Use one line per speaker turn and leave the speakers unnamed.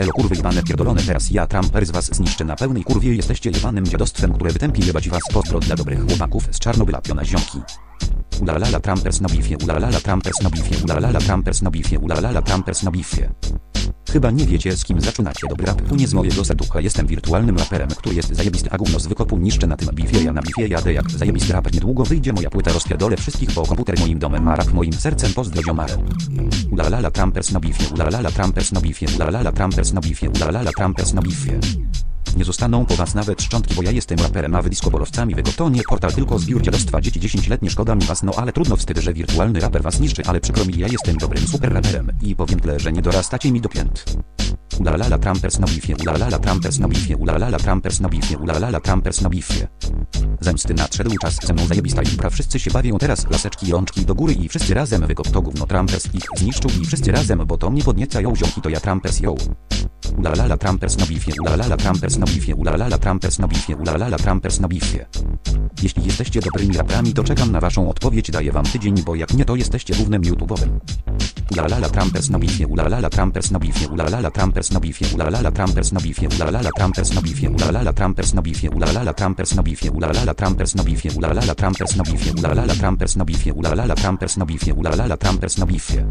Elo kurwy jebane pierdolone teraz. Ja Trumper z was zniszczę na pełnej kurwie. Jesteście jebanym dziadostwem, które wytępi jebać was pozdro dla dobrych chłopaków z Czarnobyla piona ziomki. Ulalala Trumpers nobifie, ulalala Trumpers nobifie, ulalala Trumpers nobifie, ulalala Trumpers nobifie. Chyba nie wiecie z kim zaczynacie. Dobry rap, tu nie z mojego serducha. Jestem wirtualnym raperem, który jest zajebisty, a gówno z wykopu niszczę na tym bifie, ja na bifie jadę jak zajebisty raper, niedługo wyjdzie moja płyta, rozpierdolę wszystkich, bo komputer moim domem, a rap moim sercem, pozdro ziomale. Ulalala Trumpers nobifie, ulalala Trumpers nobifie, ulalala Trumpers nobifie, ulalala Trumpers nobifie. Nie zostaną po was nawet szczątki, bo ja jestem raperem, a wy diskobolowcami wy to nie portal, tylko zbiór dziadostwa dzieci 10-letnie, szkoda mi was, no ale trudno wstyd, że wirtualny raper was niszczy, ale przykro mi, ja jestem dobrym super raperem i powiem tyle, że nie dorastacie mi do pięt. Ulalala Trumpers nobifie, ulalala Trumpers nobifie, ulalala Trumpers nobifie, ulalala Trumpers nobifie. Zemsty nadszedł czas ze mną zajebista impra, wszyscy się bawią teraz, laseczki i rączki do góry i wszyscy razem wykop to gówno Trumpers ich zniszczył i wszyscy razem, bo to mnie podnieca ją ziomki to ja Trumpers ją. Ulalala Trumpers nobifie, ulalala Trumpers nobifie, ulalala Trumpers nobifie, ulalala Trumpers nobifie. Jeśli jesteście dobrymi raperami, to czekam na waszą odpowiedź, daję wam tydzień, bo jak nie to jesteście głównym YouTube'owym. Ulalala Trumpers nobifie, ulalala Trumpers nobifie, ulalala Trumpers nobifie, ulalala Trumpers nobifie, ulalala Trumpers nobifie, ulalala Trumpers nobifie, ulalala Trumpers nobifie, ulalala Trumpers nobifie, ulalala Trumpers nobifie, ulalala Trumpers nobifie, ulalala Trumpers nobifie, ulalala Trumpers nobifie.